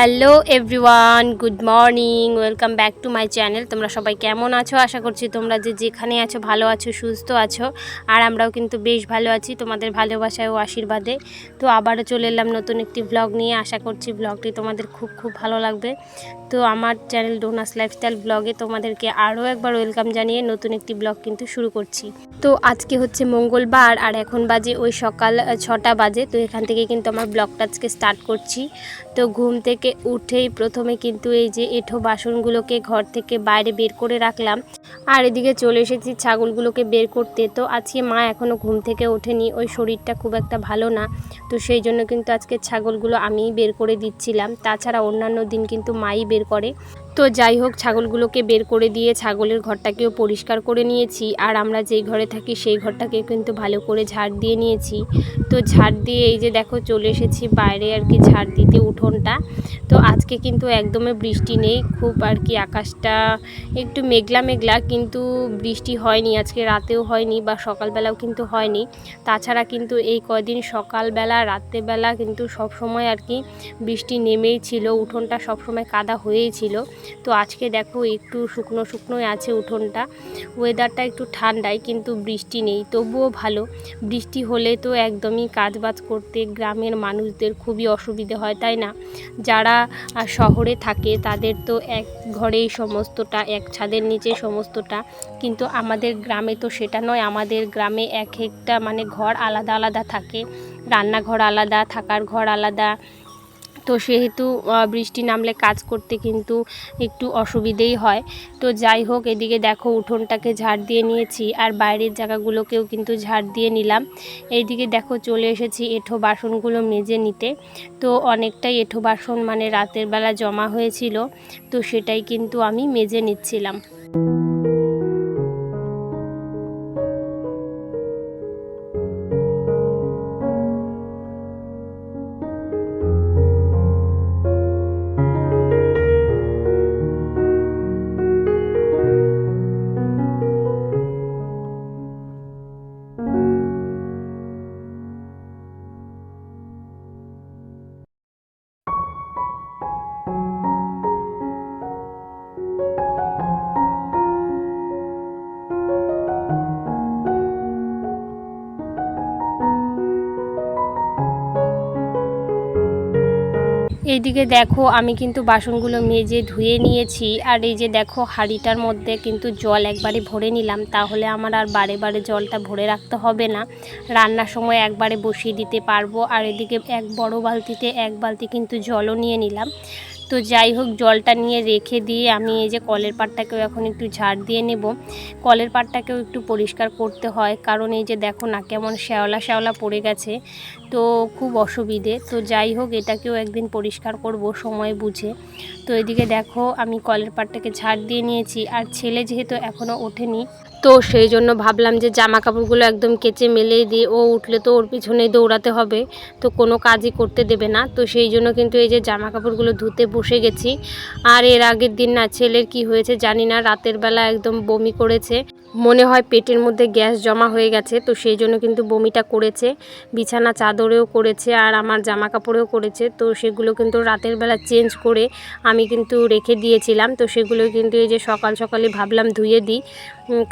hello everyone, good morning, welcome back to my channel. তোমরা সবাই কেমন আছো? আশা করছি তোমরা যে যেখানে আছো ভালো আছো, সুস্থ আছো। আর আমরাও কিন্তু বেশ ভালো আছি, তোমাদের ভালোবাসায় ও আশীর্বাদে। তো আবারও চলে এলাম নতুন একটি ব্লগ নিয়ে। আশা করছি ব্লগটি তোমাদের খুব খুব ভালো লাগবে। তো আমার চ্যানেল ডোনাস লাইফস্টাইল ব্লগে তোমাদেরকে আরও একবার ওয়েলকাম জানিয়ে নতুন একটি ব্লগ কিন্তু শুরু করছি। তো আজকে হচ্ছে মঙ্গলবার আর এখন বাজে ওই সকাল ছটা বাজে, তো এখান থেকে কিন্তু আমার ব্লগটা আজকে স্টার্ট করছি। তো ঘুম থেকে উঠেই প্রথমে কিন্তু এই যে এঁঠো বাসনগুলোকে ঘর থেকে বাইরে বের করে রাখলাম আর এদিকে চলে এসেছি ছাগলগুলোকে বের করতে। তো আজকে মা এখনও ঘুম থেকে ওঠেনি, ওই শরীরটা খুব একটা ভালো না। তো সেই জন্য কিন্তু আজকে ছাগলগুলো আমিই বের করে দিচ্ছিলাম। তাছাড়া অন্যান্য দিন কিন্তু মাই বের করে। তো যাই হোক, ছাগলগুলোকে বের করে দিয়ে ছাগলের ঘরটাকেও পরিষ্কার করে নিয়েছি। আর আমরা যেই ঘরে থাকি সেই ঘরটাকে কিন্তু ভালো করে ঝাড় দিয়ে নিয়েছি। তো ঝাড় দিয়ে এই যে দেখো, চলে এসেছি বাইরে আর কি ঝাড় দিতে উঠোনটা। তো আজকে কিন্তু একদমই বৃষ্টি নেই, খুব আর কি আকাশটা একটু মেঘলা মেঘলা, কিন্তু বৃষ্টি হয়নি, আজকে রাতেও হয়নি বা সকালবেলাও কিন্তু হয়নি। তাছাড়া কিন্তু এই কয়দিন সকালবেলা, রাত্রেবেলা কিন্তু সব সময় আর কি বৃষ্টি নেমেই ছিল, উঠোনটা সবসময় কাদা হয়েই ছিল। তো আজকে দেখো একটু শুকনো শুকনোই আছে উঠোনটা। ওয়েদারটা একটু ঠান্ডায় কিন্তু বৃষ্টি নেই, তবুও ভালো। বৃষ্টি হলে তো একদমই কাজবাজ করতে গ্রামের মানুষদের খুবই অসুবিধে হয়, তাই না? যারা শহরে থাকে তাদের তো এক ঘরেই সমস্তটা, এক ছাদের নিচে সমস্তটা। কিন্তু আমাদের গ্রামে তো সেটা নয়, আমাদের গ্রামে এক একটা মানে ঘর আলাদা আলাদা থাকে। রান্নাঘর আলাদা, থাকার ঘর আলাদা তো সেহেতু বৃষ্টি নামলে কাজ করতে কিন্তু একটু অসুবিধেই হয়। তো যাই হোক, এদিকে দেখো উঠোনটাকে ঝাড় দিয়ে নিয়েছি আর বাইরের জায়গাগুলোকেও কিন্তু ঝাড় দিয়ে নিলাম। এইদিকে দেখো চলে এসেছি এঁঠো বাসনগুলো মেজে নিতে। তো অনেকটাই এঁঠো বাসন মানে রাতের বেলা জমা হয়েছিল, তো সেটাই কিন্তু আমি মেজে নিচ্ছিলাম। এইদিকে দেখো, আমি কিন্তু বাসনগুলো মেজে ধুয়ে নিয়েছি। আর এই যে দেখো, হাঁড়িটার মধ্যে কিন্তু জল একবারে ভরে নিলাম। তাহলে আমার আর বারে বারে জলটা ভরে রাখতে হবে না। রান্নার সময় একবারে বসিয়ে দিতে পারব। আর এদিকে এক বড় বালতিতে এক বালতি কিন্তু জলও নিয়ে নিলাম। তো যাই হোক, জলটা নিয়ে রেখে দিয়ে আমি এই যে কলের পাড়টাকেও এখন একটু ঝাড় দিয়ে নেব। কলের পাড়টাকেও একটু পরিষ্কার করতে হয়, কারণ এই যে দেখো না কেমন শ্যাওলা শ্যাওলা পড়ে গেছে, তো খুব অসুবিধে। তো যাই হোক, এটাকেও একদিন পরিষ্কার করব সময় বুঝে। তো এদিকে দেখো, আমি কলের পাড়টাকে ঝাড় দিয়ে নিয়েছি, আর ছেলে যেহেতু এখনও ওঠেনি তো সেই জন্য ভাবলাম যে জামা কাপড়গুলো একদম কেচে মেলেই দিয়ে ও উঠলে তো ওর পিছনেই দৌড়াতে হবে, তো কোনো কাজই করতে দেবে না। তো সেই জন্য কিন্তু এই যে জামা কাপড়গুলো ধুতে বসে গেছি। আর এর আগের দিন না ছেলের কি হয়েছে জানি না, রাতের বেলা একদম বমি করেছে। মনে হয় পেটের মধ্যে গ্যাস জমা হয়ে গেছে, তো সেই জন্য কিন্তু বমিটা করেছে, বিছানা চাদরেও করেছে আর আমার জামা কাপড়েও করেছে, তো সেগুলো কিন্তু রাতের বেলা চেঞ্জ করে আমি কিন্তু রেখে দিয়েছিলাম, তো সেগুলো কিন্তু এই যে সকাল সকালে ভাবলাম ধুয়ে দিই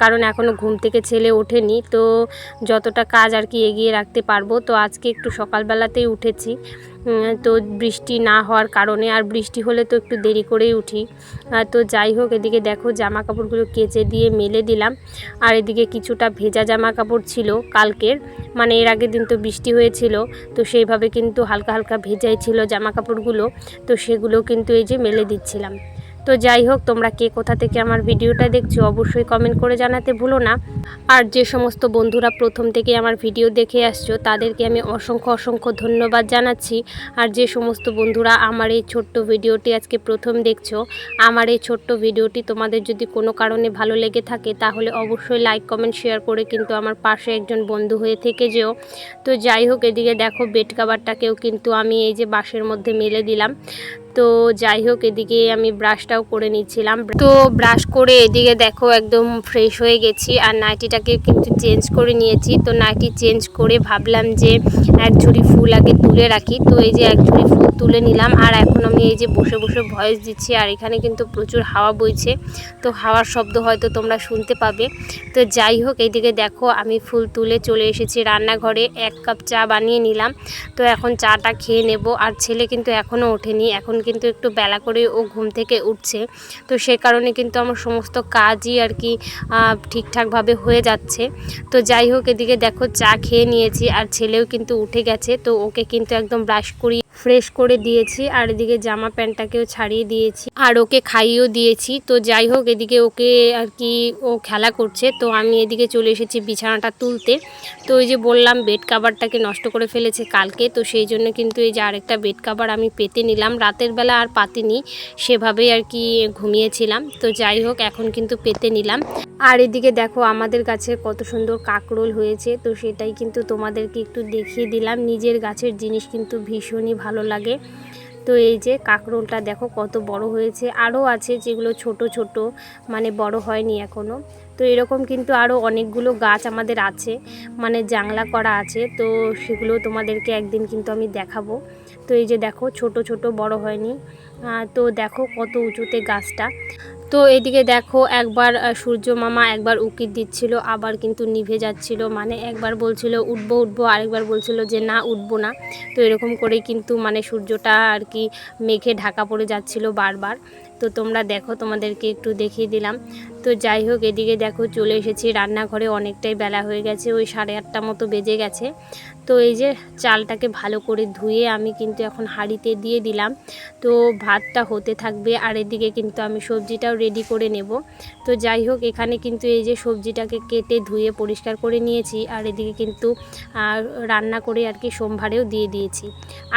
কারণ এখনও ঘুম থেকে ছেলে ওঠেনি, তো যতটা কাজ আর কি এগিয়ে রাখতে পারব, তো আজকে একটু সকালবেলাতেই উঠেছি তো বৃষ্টি না হওয়ার কারণে আর বৃষ্টি হলে তো একটু দেরি করেই উঠি। তো যাই হোক, এদিকে দেখো জামা কাপড়গুলো কেচে দিয়ে মেলে দিলাম। আর এদিকে কিছুটা ভেজা জামা কাপড় ছিল কালকের। মানে এর আগের দিন তো বৃষ্টি হয়েছিল, তো সেইভাবে কিন্তু হালকা হালকা ভেজাই ছিল জামা কাপড়গুলো তো সেগুলো কিন্তু এই যে মেলে দিচ্ছিলাম। তো যাই হোক, তোমরা কে কোথা থেকে আমার ভিডিওটা দেখছ অবশ্যই কমেন্ট করে জানাতে ভুলো না। আর যে সমস্ত বন্ধুরা প্রথম থেকে আমার ভিডিও দেখে আসছো, তাদেরকে আমি অসংখ্য অসংখ্য ধন্যবাদ জানাচ্ছি। আর যে সমস্ত বন্ধুরা আমার এই ছোট্ট ভিডিওটি আজকে প্রথম দেখছ, আমার এই ছোট্ট ভিডিওটি তোমাদের যদি কোনো কারণে ভালো লেগে থাকে, তাহলে অবশ্যই লাইক কমেন্ট শেয়ার করে কিন্তু আমার পাশে একজন বন্ধু হয়ে থেকে যেও। তো যাই হোক, এদিকে দেখো বেড কাভারটাকেও কিন্তু আমি এই যে বাঁশের মধ্যে মেলে দিলাম। তো যাই হোক, এদিকে আমি ব্রাশটাও করে নিচ্ছিলাম। তো ব্রাশ করে এদিকে দেখো একদম ফ্রেশ হয়ে গেছি আর নাইটিটাকে কিন্তু চেঞ্জ করে নিয়েছি। তো নাইটি চেঞ্জ করে ভাবলাম যে এক ঝুড়ি ফুল আগে তুলে রাখি। তো এই যে এক ঝুড়ি তুলে নিলাম। আর এখন আমি এই যে বসে বসে ভয়েস দিচ্ছি, আর এখানে কিন্তু প্রচুর হাওয়া বইছে। তো হাওয়ার শব্দ হয়তো তোমরা শুনতে পাবে। তো যাই হোক, এইদিকে দেখো আমি ফুল তুলে চলে এসেছি রান্নাঘরে। এক কাপ চা বানিয়ে নিলাম। তো এখন চাটা খেয়ে নেব। আর ছেলে কিন্তু এখনও ওঠেনি। এখন কিন্তু একটু বেলা করে ও ঘুম থেকে উঠছে। তো সে কারণে কিন্তু আমার সমস্ত কাজই আর কি ঠিকঠাকভাবে হয়ে যাচ্ছে। তো যাই হোক, এদিকে দেখো চা খেয়ে নিয়েছি। আর ছেলেও কিন্তু উঠে গেছে। তো ওকে কিন্তু একদম ব্রাশ করিয়ে ফ্রেশ করে দিয়েছি আর এদিকে জামা প্যান্টটাকেও ছাড়িয়ে দিয়েছি। আর ওকে খাইয়েও দিয়েছি। তো যাই হোক, এদিকে ওকে আর কি ও খেলা করছে। তো আমি এদিকে চলে এসেছি বিছানাটা তুলতে। তো ওই যে বললাম বেড কাভারটাকে নষ্ট করে ফেলেছে কালকে। তো সেই জন্য কিন্তু এই যে আরেকটা বেড কাভার আমি পেতে নিলাম। রাতের বেলা আর পাতিনি, সেভাবেই আর কি ঘুমিয়েছিলাম। তো যাই হোক, এখন কিন্তু পেতে নিলাম। আর এদিকে দেখো, আমাদের গাছে কত সুন্দর কাকরোল হয়েছে। তো সেটাই কিন্তু তোমাদেরকে একটু দেখিয়ে দিলাম। নিজের গাছের জিনিস কিন্তু ভীষণই ভালো লাগে। তো এই যে কাঁকরোলটা দেখো কত বড় হয়েছে। আরও আছে যেগুলো ছোট ছোট মানে বড় হয়নি এখনও তো এরকম কিন্তু আরও অনেকগুলো গাছ আমাদের আছে মানে জাংলা করা আছে। তো সেগুলো তোমাদেরকে একদিন কিন্তু আমি দেখাবো। তো এই যে দেখো ছোট ছোট বড় হয়নি। তো দেখো কত উঁচুতে গাছটা। তো এদিকে দেখো একবার সূর্য মামা একবার উকির দিচ্ছিল, আবার কিন্তু নিভে যাচ্ছিল। মানে একবার বলছিল, উঠবো উঠবো। আরেকবার বলছিল যে, না, উঠবো না। তো এরকম করেই কিন্তু মানে সূর্যটা আর কি মেঘে ঢাকা পড়ে যাচ্ছিল বারবার। তো তোমরা দেখো, তোমাদেরকে একটু দেখিয়ে দিলাম। তো যাই হোক, এদিকে দেখো চলে এসেছি। রান্নাঘরে অনেকটাই বেলা হয়ে গেছে, ওই সাড়ে আটটা মতো বেজে গেছে। তো এই যে চালটাকে ভালো করে ধুয়ে আমি কিন্তু এখন হাঁড়িতে দিয়ে দিলাম। তো ভাতটা হতে থাকবে, আর এদিকে কিন্তু আমি সবজিটাও রেডি করে নেব। তো যাই হোক, এখানে কিন্তু এই যে সবজিটাকে কেটে ধুয়ে পরিষ্কার করে নিয়েছি, আর এদিকে কিন্তু রান্না করে আর কি সোমবারেও দিয়ে দিয়েছি।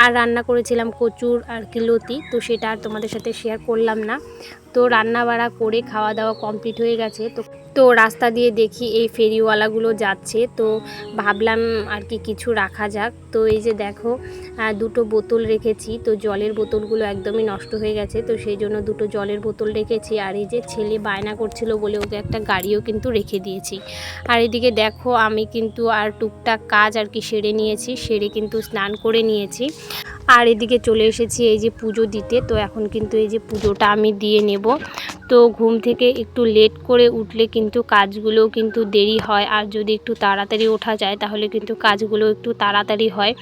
আর রান্না করেছিলাম কচুর আর কি লতি, তো সেটা আর তোমাদের সাথে শেয়ার করলাম না। তো রান্না বাড়া করে খাওয়া দাওয়া কমপ্লিট হয়ে গেছে তো তো রাস্তা দিয়ে দেখি এই ফেরিওয়ালাগুলো যাচ্ছে। তো ভাবলাম আর কি কিছু রাখা যাক। তো এই যে দেখো দুটো বোতল রেখেছি। তো জলের বোতলগুলো একদমই নষ্ট হয়ে গেছে। তো সেই জন্য দুটো জলের বোতল রেখেছি। আর এই যে ছেলে বায়না করছিল বলে ওকে একটা গাড়িও কিন্তু রেখে দিয়েছি। আর এদিকে দেখো, আমি কিন্তু আর টুকটাক কাজ আর কি সেরে নিয়েছি। সেরে কিন্তু স্নান করে নিয়েছি। আর এদিকে চলে এসেছি এই যে পুজো দিতে। তো এখন কিন্তু এই যে পুজোটা আমি দিয়ে নেব। তো ঘুম থেকে একটু লেট করে উঠলে কিন্তু কাজগুলো কিন্তু দেরি হয়। আর যদি একটু তাড়াতাড়ি ওঠা যায়, তাহলে কিন্তু কাজগুলো একটু তাড়াতাড়ি হয়।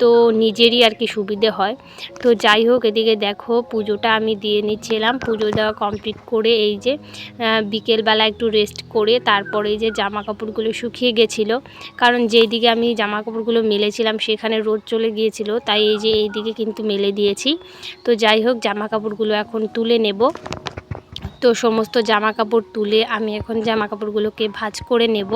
তো নিজেরই আর কি সুবিধে হয়। তো যাই হোক, এদিকে দেখো পুজোটা আমি দিয়ে নিচ্ছিলাম। পুজো দেওয়া কমপ্লিট করে এই যে বিকেলবেলা একটু রেস্ট করে তারপরে যে জামা কাপড়গুলো শুকিয়ে গেছিল। কারণ যেই দিকে আমি জামা কাপড়গুলো মেলেছিলাম সেখানে রোদ চলে গিয়েছিল, তাই এই যে এই দিকে কিন্তু মেলে দিয়েছি। তো যাই হোক জামা কাপড়গুলো এখন তুলে নেব। তো সমস্ত জামা কাপড় তুলে আমি এখন জামা কাপড়গুলোকে ভাঁজ করে নেব।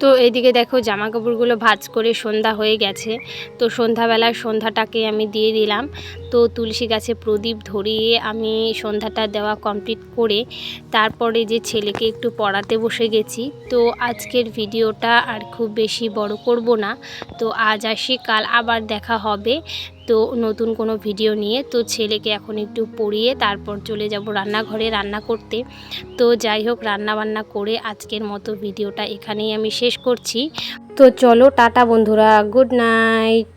তো এইদিকে দেখো জামা কাপড়গুলো ভাজ করে সন্ধ্যা হয়ে গেছে। তো সন্ধ্যাবেলার সন্ধ্যাটাকে আমি দিয়ে দিলাম। তো তুলসী গাছে প্রদীপ ধরিয়ে আমি সন্ধ্যাটা দেওয়া কমপ্লিট করে তারপরে যে ছেলেকে একটু পড়াতে বসে গেছি। তো আজকের ভিডিওটা আর খুব বেশি বড় করব না। তো আজ আসি, কাল আবার দেখা হবে। তো নতুন কোনো ভিডিও নিয়ে, তো ছেলেকে এখন একটু পড়িয়ে তারপর চলে যাব রান্নাঘরে রান্না করতে। তো যাই হোক রান্না বান্না করে আজকের মতো ভিডিওটা এখানেই আমি শেষ করছি। তো চলো, টাটা বন্ধুরা, গুড নাইট।